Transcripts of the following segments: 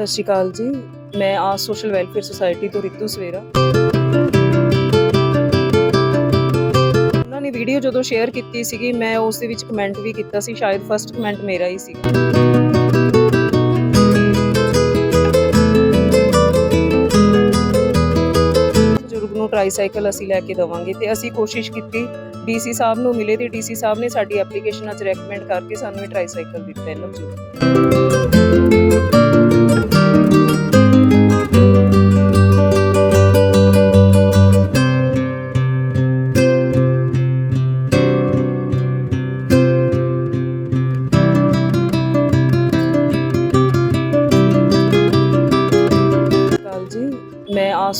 ਸਤਿ ਸ਼੍ਰੀ ਅਕਾਲ ਜੀ। ਮੈਂ ਆਸ ਸੋਸ਼ਲ ਵੈਲਫੇਅਰ ਸੁਸਾਇਟੀ ਤੋਂ ਰਿਤੂ ਸਵੇਰਾ। ਉਹਨਾਂ ਨੇ ਵੀਡੀਓ ਜਦੋਂ ਸ਼ੇਅਰ ਕੀਤੀ ਸੀਗੀ, ਮੈਂ ਉਸ ਦੇ ਵਿੱਚ ਕਮੈਂਟ ਵੀ ਕੀਤਾ ਸੀ, ਸ਼ਾਇਦ ਫਰਸਟ ਕਮੈਂਟ ਮੇਰਾ ਹੀ ਸੀਗਾ ਬਜ਼ੁਰਗ ਨੂੰ ਟ੍ਰਾਈਸਾਈਕਲ ਅਸੀਂ ਲੈ ਕੇ ਦੇਵਾਂਗੇ ਤੇ ਅਸੀਂ ਕੋਸ਼ਿਸ਼ ਕੀਤੀ ਡੀਸੀ ਸਾਹਿਬ ਨੂੰ ਮਿਲੇ ਤੇ ਡੀਸੀ ਸਾਹਿਬ ਨੇ ਸਾਡੀ ਐਪਲੀਕੇਸ਼ਨ ਅੱਜ ਰეკਮੈਂਡ ਕਰਕੇ ਸਾਨੂੰ ਇਹ ਟ੍ਰਾਈਸਾਈਕਲ ਦਿੱਤਾ ਇਹਨਾਂ ਨੂੰ।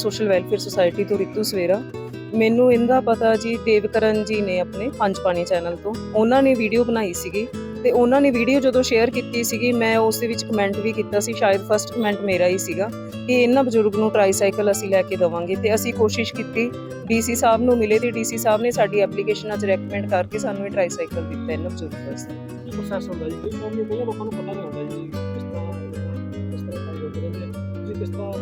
ਸੋਸ਼ਲ ਵੈਲਫੇਅਰ ਸੁਸਾਇਟੀ ਤੋਂ ਰਿਤੂ ਸਵੇਰਾ। ਮੈਨੂੰ ਇਹਦਾ ਪਤਾ ਜੀ, ਦੇਵਕਰਨ ਜੀ ਨੇ ਆਪਣੇ ਪੰਜ ਪਾਣੀ ਚੈਨਲ ਤੋਂ। ਉਹਨਾਂ ਨੇ ਵੀਡੀਓ ਬਣਾਈ ਸੀਗੀ ਤੇ ਉਹਨਾਂ ਨੇ ਵੀਡੀਓ ਜਦੋਂ ਸ਼ੇਅਰ ਕੀਤੀ ਸੀਗੀ, ਮੈਂ ਉਸ ਦੇ ਵਿੱਚ ਕਮੈਂਟ ਵੀ ਕੀਤਾ ਸੀ। ਸ਼ਾਇਦ ਫਰਸਟ ਕਮੈਂਟ ਮੇਰਾ ਹੀ ਸੀਗਾ ਕਿ ਇਹਨਾਂ ਬਜ਼ੁਰਗ ਨੂੰ ਟ੍ਰਾਈਸਾਈਕਲ ਅਸੀਂ ਲੈ ਕੇ ਦੇਵਾਂਗੇ ਤੇ ਅਸੀਂ ਕੋਸ਼ਿਸ਼ ਕੀਤੀ। ਡੀਸੀ ਸਾਹਿਬ ਨੂੰ ਮਿਲੇ ਤੇ ਡੀਸੀ ਸਾਹਿਬ ਨੇ ਸਾਡੀ ਐਪਲੀਕੇਸ਼ਨ ਅੱਜ ਰეკਮੈਂਡ ਕਰਕੇ ਸਾਨੂੰ ਇਹ ਟ੍ਰਾਈਸਾਈਕਲ ਦਿੱਤਾ ਇਹਨਾਂ ਬਜ਼ੁਰਗ ਵਾਸਤੇ। ਪ੍ਰੋਸੈਸ ਹੁੰਦਾ ਜੀ? ਕੋਈ ਲੋਕਾਂ ਨੂੰ ਪਤਾ ਨਹੀਂ ਹੁੰਦਾ ਜੀ ਕਿਸ ਤਰ੍ਹਾਂ ਕਿਸ ਤਰ੍ਹਾਂ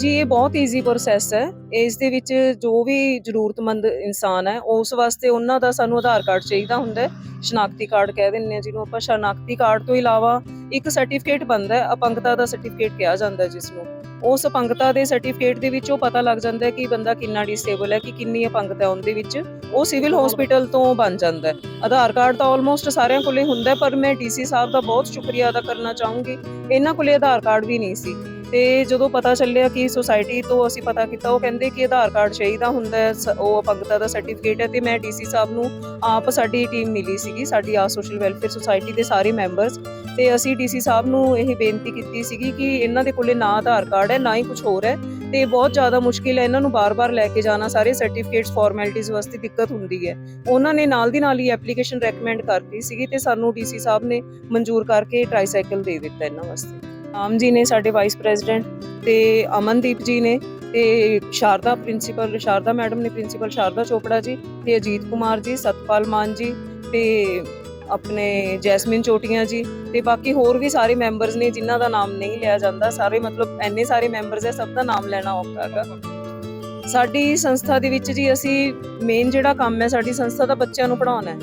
ਜੀ, ਇਹ ਬਹੁਤ ਈਜ਼ੀ ਪ੍ਰੋਸੈਸ ਹੈ। ਇਸ ਦੇ ਵਿੱਚ ਜੋ ਵੀ ਜ਼ਰੂਰਤਮੰਦ ਇਨਸਾਨ ਹੈ, ਉਸ ਵਾਸਤੇ ਉਹਨਾਂ ਦਾ ਸਾਨੂੰ ਆਧਾਰ ਕਾਰਡ ਚਾਹੀਦਾ ਹੁੰਦਾ ਸ਼ਨਾਖਤੀ ਕਾਰਡ ਕਹਿ ਦਿੰਦੇ ਆ ਜਿਹਨੂੰ ਆਪਾਂ ਸ਼ਨਾਖਤੀ ਕਾਰਡ ਤੋਂ ਇਲਾਵਾ ਇੱਕ ਸਰਟੀਫਿਕੇਟ ਬਣਦਾ ਹੈ, ਅਪੰਗਤਾ ਦਾ ਸਰਟੀਫਿਕੇਟ ਕਿਹਾ ਜਾਂਦਾ ਜਿਸ ਨੂੰ ਉਸ ਅਪੰਗਤਾ ਦੇ ਸਰਟੀਫਿਕੇਟ ਦੇ ਵਿੱਚ ਉਹ ਪਤਾ ਲੱਗ ਜਾਂਦਾ ਹੈ ਕਿ ਬੰਦਾ ਕਿੰਨਾ ਡਿਸੇਬਲ ਹੈ, ਕਿ ਕਿੰਨੀ ਅਪੰਗਤਾ ਉਹਦੇ ਵਿੱਚ। ਉਹ ਸਿਵਲ ਹਸਪੀਟਲ ਤੋਂ ਬਣ ਜਾਂਦਾ ਹੈ। ਆਧਾਰ ਕਾਰਡ ਤਾਂ ਆਲਮੋਸਟ ਸਾਰਿਆਂ ਕੋਲੇ ਹੁੰਦਾ ਪਰ ਮੈਂ ਡੀਸੀ ਸਾਹਿਬ ਦਾ ਬਹੁਤ ਸ਼ੁਕਰੀਆ ਅਦਾ ਕਰਨਾ ਚਾਹੂੰਗੀ। ਇਹਨਾਂ ਕੋਲੇ ਆਧਾਰ ਕਾਰਡ ਵੀ ਨਹੀਂ ਸੀ। ਤੇ ਜਦੋਂ ਪਤਾ ਚੱਲਿਆ ਕਿ ਸੁਸਾਇਟੀ ਤੋਂ ਅਸੀਂ ਪਤਾ ਕੀਤਾ, ਉਹ ਕਹਿੰਦੇ ਕਿ ਆਧਾਰ ਕਾਰਡ ਚਾਹੀਦਾ ਹੁੰਦਾ ਹੈ, ਸ- ਉਹ ਅਪੰਗਤਾ ਦਾ ਸਰਟੀਫਿਕੇਟ ਹੈ ਤੇ ਮੈਂ ਡੀਸੀ ਸਾਹਿਬ ਨੂੰ ਆਪ ਸਾਡੀ ਟੀਮ ਮਿਲੀ ਸੀਗੀ, ਸਾਡੀ ਆ ਸੋਸ਼ਲ ਵੈਲਫੇਅਰ ਸੁਸਾਇਟੀ ਦੇ ਸਾਰੇ ਮੈਂਬਰਸ ਤੇ ਅਸੀਂ ਡੀਸੀ ਸਾਹਿਬ ਨੂੰ ਇਹ ਬੇਨਤੀ ਕੀਤੀ ਸੀਗੀ ਕਿ ਇਹਨਾਂ ਦੇ ਕੋਲੇ ਨਾ ਆਧਾਰ ਕਾਰਡ ਹੈ, ਨਾ ਹੀ ਕੁਝ ਹੋਰ ਹੈ ਤੇ ਬਹੁਤ ਜ਼ਿਆਦਾ ਮੁਸ਼ਕਿਲ ਹੈ ਇਹਨਾਂ ਨੂੰ ਬਾਰ-ਬਾਰ ਲੈ ਕੇ ਜਾਣਾ, ਸਾਰੇ ਸਰਟੀਫਿਕੇਟਸ ਫਾਰਮੈਲਿਟੀਜ਼ ਵਾਸਤੇ ਦਿੱਕਤ ਹੁੰਦੀ ਹੈ। ਉਹਨਾਂ ਨੇ ਨਾਲ ਦੀ ਨਾਲ ਹੀ ਐਪਲੀਕੇਸ਼ਨ ਰეკਮੈਂਡ ਕਰਤੀ ਸੀਗੀ ਤੇ ਸਾਨੂੰ ਡੀਸੀ ਸਾਹਿਬ ਨੇ ਮਨਜ਼ੂਰ ਕਰਕੇ ਟ੍ਰਾਈਸਾਈਕਲ ਦੇ ਦਿੱਤਾ ਇਹਨਾਂ ਵਾਸਤੇ। ਆਮ ਜੀ ਨੇ ਸਾਡੇ ਵਾਈਸ ਪ੍ਰੈਜ਼ੀਡੈਂਟ ਤੇ ਅਮਨਦੀਪ ਜੀ ਨੇ ਤੇ ਸ਼ਾਰਦਾ ਪ੍ਰਿੰਸੀਪਲ ਸ਼ਾਰਦਾ ਮੈਡਮ ਨੇ ਪ੍ਰਿੰਸੀਪਲ ਸ਼ਾਰਦਾ ਚੋਪੜਾ ਜੀ ਤੇ ਅਜੀਤ ਕੁਮਾਰ ਜੀ, ਸਤਪਾਲ ਮਾਨ ਜੀ ਤੇ ਆਪਣੇ ਜੈਸਮਿਨ ਚੋਟੀਆਂ ਜੀ ਤੇ ਬਾਕੀ ਹੋਰ ਵੀ ਸਾਰੇ ਮੈਂਬਰਸ ਨੇ ਜਿਨ੍ਹਾਂ ਦਾ ਨਾਮ ਨਹੀਂ ਲਿਆ ਜਾਂਦਾ, ਸਾਰੇ ਮਤਲਬ ਐਨੇ ਸਾਰੇ ਮੈਂਬਰਸ ਹੈ, ਸਭ ਦਾ ਨਾਮ ਲੈਣਾ ਔਖਾ ਹੈਗਾ। ਸਾਡੀ ਸੰਸਥਾ ਦੇ ਵਿੱਚ ਜੀ ਅਸੀਂ ਮੇਨ ਜਿਹੜਾ ਕੰਮ ਹੈ, ਸਾਡੀ ਸੰਸਥਾ ਦਾ ਬੱਚਿਆਂ ਨੂੰ ਪੜ੍ਹਾਉਣਾ ਹੈ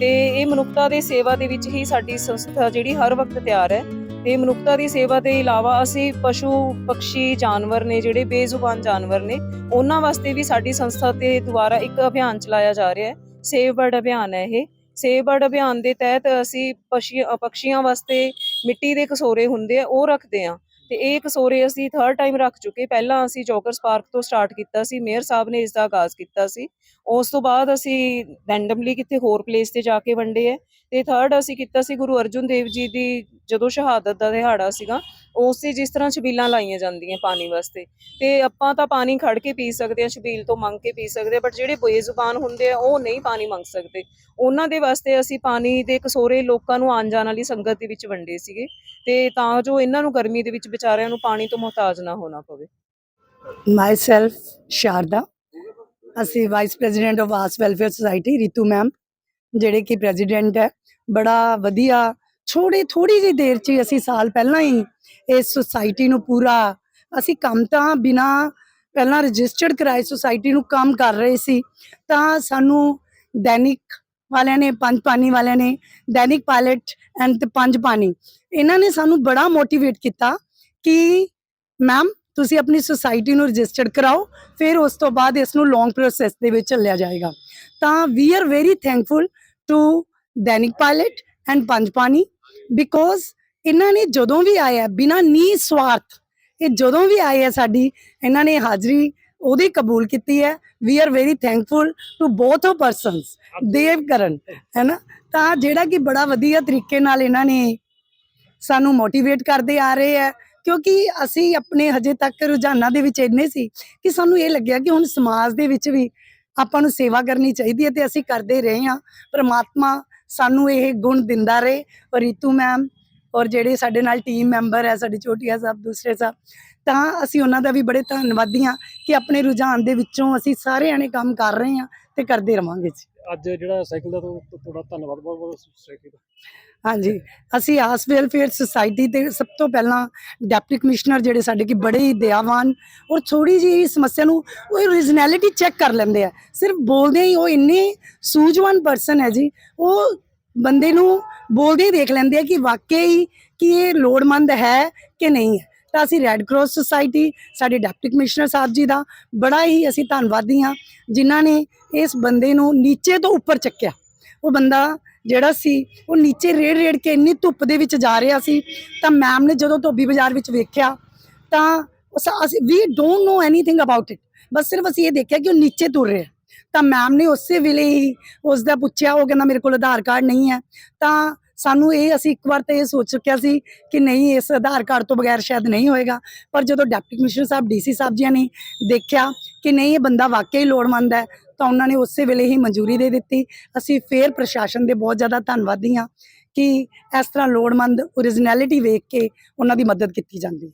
ਤੇ ਇਹ ਮਨੁੱਖਤਾ ਦੇ ਸੇਵਾ ਦੇ ਵਿੱਚ ਹੀ ਸਾਡੀ ਸੰਸਥਾ ਜਿਹੜੀ ਹਰ ਵਕਤ ਤਿਆਰ ਹੈ। ਤੇ ਮਨੁੱਖਤਾ ਦੀ ਸੇਵਾ ਦੇ ਇਲਾਵਾ ਅਸੀਂ ਪਸ਼ੂ ਪੰਛੀ ਜਾਨਵਰ ਨੇ ਜਿਹੜੇ ਬੇਜ਼ੁਬਾਨ ਜਾਨਵਰ ਨੇ ਉਹਨਾਂ ਵਾਸਤੇ ਵੀ ਸਾਡੀ ਸੰਸਥਾ ਦੇ ਦੁਆਰਾ ਇੱਕ ਅਭਿਆਨ ਚਲਾਇਆ ਜਾ ਰਿਹਾ ਹੈ ਸੇਵ ਬਰਡ ਅਭਿਆਨ ਹੈ ਇਹ। ਸੇਵ ਬਰਡ ਅਭਿਆਨ ਦੇ ਤਹਿਤ ਅਸੀਂ ਪਸ਼ੀ- ਅ, ਪੰਛੀਆਂ ਵਾਸਤੇ ਮਿੱਟੀ ਦੇ ਕਸੋਰੇ ਹੁੰਦੇ ਆ ਉਹ ਰੱਖਦੇ ਆ ਤੇ ਇਹ ਕਸੋਰੇ ਅਸੀਂ ਥਰਡ ਟਾਈਮ ਰੱਖ ਚੁੱਕੇ। ਪਹਿਲਾਂ ਅਸੀਂ ਜੋਕਰਸ ਪਾਰਕ ਤੋਂ ਸਟਾਰਟ ਕੀਤਾ ਸੀ, ਮੇਅਰ ਸਾਹਿਬ ਨੇ ਇਸ ਦਾ ਆਗਾਜ਼ ਕੀਤਾ ਸੀ। ਉਸ ਤੋਂ ਬਾਅਦ ਅਸੀਂ ਰੈਂਡਮਲੀ ਕਿਤੇ ਹੋਰ ਪਲੇਸ ਤੇ ਜਾ ਕੇ ਵੰਡੇ ਹੈ। ਤੇ ਥਰਡ ਅਸੀਂ ਕੀਤਾ ਸੀ ਗੁਰੂ ਅਰਜਨ ਦੇਵ ਜੀ ਦੀ ਜਦੋਂ ਸ਼ਹਾਦਤ ਦਾ ਦਿਹਾੜਾ ਸੀਗਾ, ਉਸ ਤੇ ਜਿਸ ਤਰ੍ਹਾਂ ਛਬੀਲਾਂ ਲਾਈਆਂ ਜਾਂਦੀਆਂ ਪਾਣੀ ਵਾਸਤੇ। ਤੇ ਆਪਾਂ ਤਾਂ ਪਾਣੀ ਖੜ ਕੇ ਪੀ ਸਕਦੇ ਆ ਛਬੀਲ ਤੋਂ ਮੰਗ ਕੇ ਪੀ ਸਕਦੇ ਆ ਬਟ ਜਿਹੜੇ ਬੇਜ਼ੁਬਾਨ ਹੁੰਦੇ ਆ, ਉਹ ਨਹੀਂ ਪਾਣੀ ਮੰਗ ਸਕਦੇ। ਉਹਨਾਂ ਦੇ ਵਾਸਤੇ ਅਸੀਂ ਪਾਣੀ ਦੇ ਕਸੋਰੇ ਲੋਕਾਂ ਨੂੰ ਆਉਣ ਜਾਣ ਵਾਲੀ ਸੰਗਤ ਦੇ ਵਿੱਚ ਵੰਡੇ ਸੀਗੇ। ਤੇ ਤਾਂ ਜੋ ਇਹਨਾਂ ਨੂੰ ਗਰਮੀ ਦੇ ਵਿੱਚ ਵਿਚਾਰਿਆਂ ਨੂੰ ਪਾਣੀ ਤੋਂ ਮੁਹਤਾਜ ਨਾ ਹੋਣਾ ਪਵੇ। ਮਾਈਸੈਲਫ ਸ਼ਾਰਦਾ। ਅਸੀਂ vice president of Aas welfare society Ritu ma'am ਜਿਹੜੇ ਕਿ ਪ੍ਰੈਜ਼ੀਡੈਂਟ ਹੈ। ਬੜਾ ਵਧੀਆ ਛੋੜੇ ਥੋੜੀ ਜਿਹੀ ਦੇਰ 'ਚ ਅਸੀਂ ਸਾਲ ਪਹਿਲਾਂ ਹੀ ਇਸ ਸੁਸਾਇਟੀ ਨੂੰ ਪੂਰਾ, ਅਸੀਂ ਕੰਮ ਤਾਂ ਬਿਨਾ ਪਹਿਲਾਂ ਰਜਿਸਟਰਡ ਕਰਾਏ ਸੁਸਾਇਟੀ ਨੂੰ ਕੰਮ ਕਰ ਰਹੇ ਸੀ, ਤਾਂ ਸਾਨੂੰ ਦੈਨਿਕ ਵਾਲਿਆਂ ਨੇ, ਪੰਜ ਪਾਣੀ ਵਾਲਿਆਂ ਨੇ, ਦੈਨਿਕ ਪਾਇਲਟ ਐਂਡ ਪੰਜ ਪਾਣੀ। ਇਹਨਾਂ ਨੇ ਸਾਨੂੰ ਬੜਾ ਮੋਟੀਵੇਟ ਕੀਤਾ ਕਿ ਮੈਮ ਤੁਸੀਂ ਆਪਣੀ ਸੁਸਾਇਟੀ ਨੂੰ ਰਜਿਸਟਰਡ ਕਰਾਓ, ਫਿਰ ਉਸ ਤੋਂ ਬਾਅਦ ਇਸ ਨੂੰ ਲੌਂਗ ਪ੍ਰੋਸੈਸ ਦੇ ਵਿੱਚ ਚੱਲਿਆ ਜਾਏਗਾ। ਤਾਂ we are very thankful to Dainik pilot and Panjpani because ਇਹਨਾਂ ਨੇ ਜਦੋਂ ਵੀ ਆਇਆ ਬਿਨਾ ਨੀ ਸਵਾਰਥ, ਇਹ ਜਦੋਂ ਵੀ ਆਏ ਆ ਸਾਡੀ, ਇਹਨਾਂ ਨੇ ਹਾਜ਼ਰੀ ਉਹਦੀ ਕਬੂਲ ਕੀਤੀ ਹੈ। We are very thankful to both of persons Dev Karan ਹੈ ਨਾ ਤਾਂ ਜਿਹੜਾ ਕਿ ਬੜਾ ਵਧੀਆ ਤਰੀਕੇ ਨਾਲ ਇਹਨਾਂ ਨੇ ਸਾਨੂੰ ਮੋਟੀਵੇਟ ਕਰਦੇ ਆ ਰਹੇ ਹੈ। ਕਿਉਂਕਿ ਅਸੀਂ ਆਪਣੇ ਹਜੇ ਤੱਕ ਰੁਝਾਨਾਂ ਦੇ ਵਿੱਚ ਇੰਨੇ ਸੀ ਕਿ ਸਾਨੂੰ ਇਹ ਲੱਗਿਆ ਕਿ ਹੁਣ ਸਮਾਜ ਦੇ ਵਿੱਚ ਵੀ ਆਪਾਂ ਨੂੰ ਸੇਵਾ ਕਰਨੀ ਚਾਹੀਦੀ ਹੈ ਤੇ ਅਸੀਂ ਕਰਦੇ ਰਹੇ ਹਾਂ। ਪ੍ਰਮਾਤਮਾ ਸਾਨੂੰ ਇਹ ਗੁਣ ਦਿੰਦਾ ਰਹੇ। ਔਰ ਰੀਤੂ ਮੈਮ ਔਰ ਜਿਹੜੇ ਸਾਡੇ ਨਾਲ ਟੀਮ ਮੈਂਬਰ ਹੈ, ਸਾਡੇ ਛੋਟੀਆ ਸਾਹਿਬ, ਦੂਸਰੇ ਸਾਹਿਬ ਤਾਂ ਅਸੀਂ ਉਹਨਾਂ ਦਾ ਵੀ ਬੜੇ ਧੰਨਵਾਦੀ ਹਾਂ ਕਿ ਆਪਣੇ ਰੁਝਾਨ ਦੇ ਵਿੱਚੋਂ ਅਸੀਂ ਸਾਰੇ ਆਣੇ ਕੰਮ ਕਰ ਰਹੇ ਹਾਂ ਤੇ ਕਰਦੇ ਰਵਾਂਗੇ ਜੀ। ਅੱਜ ਜਿਹੜਾ ਸਾਈਕਲ ਦਾ ਤੁਹਾਡਾ ਧੰਨਵਾਦ ਬਹੁਤ ਬਹੁਤ ਸਾਈਕਲ ਦਾ ਹਾਂਜੀ ਅਸੀਂ ਆਸ ਵੈਲਫੇਅਰ ਸੁਸਾਇਟੀ ਤੇ ਸਭ ਤੋਂ ਪਹਿਲਾਂ ਡਿਪਟੀ ਕਮਿਸ਼ਨਰ ਜਿਹੜੇ ਸਾਡੇ ਕੀ ਬੜੇ ਹੀ ਦਇਆਵਾਨ ਔਰ ਥੋੜੀ ਜਿਹੀ ਸਮੱਸਿਆ ਨੂੰ ਉਹ ਓਰੀਜਨੈਲਿਟੀ ਚੈੱਕ ਕਰ ਲੈਂਦੇ ਆ। ਸਿਰਫ ਬੋਲਦੇ ਹੀ ਉਹ ਇੰਨੇ ਸੂਝਵਾਨ ਪਰਸਨ ਹੈ ਜੀ ਉਹ ਬੰਦੇ ਨੂੰ ਬੋਲਦੇ ਹੀ ਦੇਖ ਲੈਂਦੇ ਆ ਕਿ ਵਾਕਈ ਕਿ ਇਹ ਲੋੜਮੰਦ ਹੈ ਕਿ ਨਹੀਂ ਹੈ। ਤਾਂ ਅਸੀਂ ਰੈੱਡ ਕਰਾਸ ਸੁਸਾਇਟੀ ਸਾਡੇ ਡਿਪਟੀ ਕਮਿਸ਼ਨਰ ਸਾਹਿਬ ਜੀ ਦਾ ਬੜਾ ਹੀ ਅਸੀਂ ਧੰਨਵਾਦੀ ਹਾਂ, ਜਿਨ੍ਹਾਂ ਨੇ ਇਸ ਬੰਦੇ ਨੂੰ ਨੀਚੇ ਤੋਂ ਉੱਪਰ ਚੱਕਿਆ। ਉਹ ਬੰਦਾ ਜਿਹੜਾ ਸੀ, ਉਹ ਨੀਚੇ ਰੇੜ ਰੇੜ ਕੇ ਇੰਨੀ ਧੁੱਪ ਦੇ ਵਿੱਚ ਜਾ ਰਿਹਾ ਸੀ, ਤਾਂ ਮੈਮ ਨੇ ਜਦੋਂ ਧੋਬੀ ਬਾਜ਼ਾਰ ਵਿੱਚ ਵੇਖਿਆ, ਤਾਂ ਅਸੀਂ we don't know anything about it ਬਸ ਸਿਰਫ ਅਸੀਂ ਇਹ ਦੇਖਿਆ ਕਿ ਉਹ ਨੀਚੇ ਤੁਰ ਰਿਹਾ। ਤਾਂ ਮੈਮ ਨੇ ਉਸੇ ਵੇਲੇ ਹੀ ਉਸ ਦਾ ਪੁੱਛਿਆ, ਉਹ ਕਹਿੰਦਾ ਮੇਰੇ ਕੋਲ ਆਧਾਰ ਕਾਰਡ ਨਹੀਂ ਹੈ। ਤਾਂ ਸਾਨੂੰ ਇਹ ਅਸੀਂ ਇੱਕ ਵਾਰ ਤਾਂ ਇਹ ਸੋਚ ਚੁੱਕਿਆ ਸੀ ਕਿ ਨਹੀਂ, ਇਸ ਆਧਾਰ ਕਾਰਡ ਤੋਂ ਬਗੈਰ ਸ਼ਾਇਦ ਨਹੀਂ ਹੋਏਗਾ। ਪਰ ਜਦੋਂ ਡਿਪਟੀ ਕਮਿਸ਼ਨਰ ਸਾਹਿਬ ਡੀਸੀ ਸਾਹਿਬ ਜੀ ਨੇ ਦੇਖਿਆ ਕਿ ਨਹੀਂ, ਇਹ ਬੰਦਾ ਵਾਕਈ ਲੋੜਵੰਦ ਹੈ, ਤਾਂ ਉਹਨਾਂ ਨੇ ਉਸੇ ਵੇਲੇ ਹੀ ਮਨਜ਼ੂਰੀ ਦੇ ਦਿੱਤੀ। ਅਸੀਂ ਫੇਰ ਪ੍ਰਸ਼ਾਸਨ ਦੇ ਬਹੁਤ ਜ਼ਿਆਦਾ ਧੰਨਵਾਦੀ ਹਾਂ ਕਿ ਇਸ ਤਰ੍ਹਾਂ ਲੋੜਮੰਦ ਓਰੀਜਨੈਲਿਟੀ ਵੇਖ ਕੇ ਉਹਨਾਂ ਦੀ ਮਦਦ ਕੀਤੀ ਜਾਂਦੀ ਹੈ।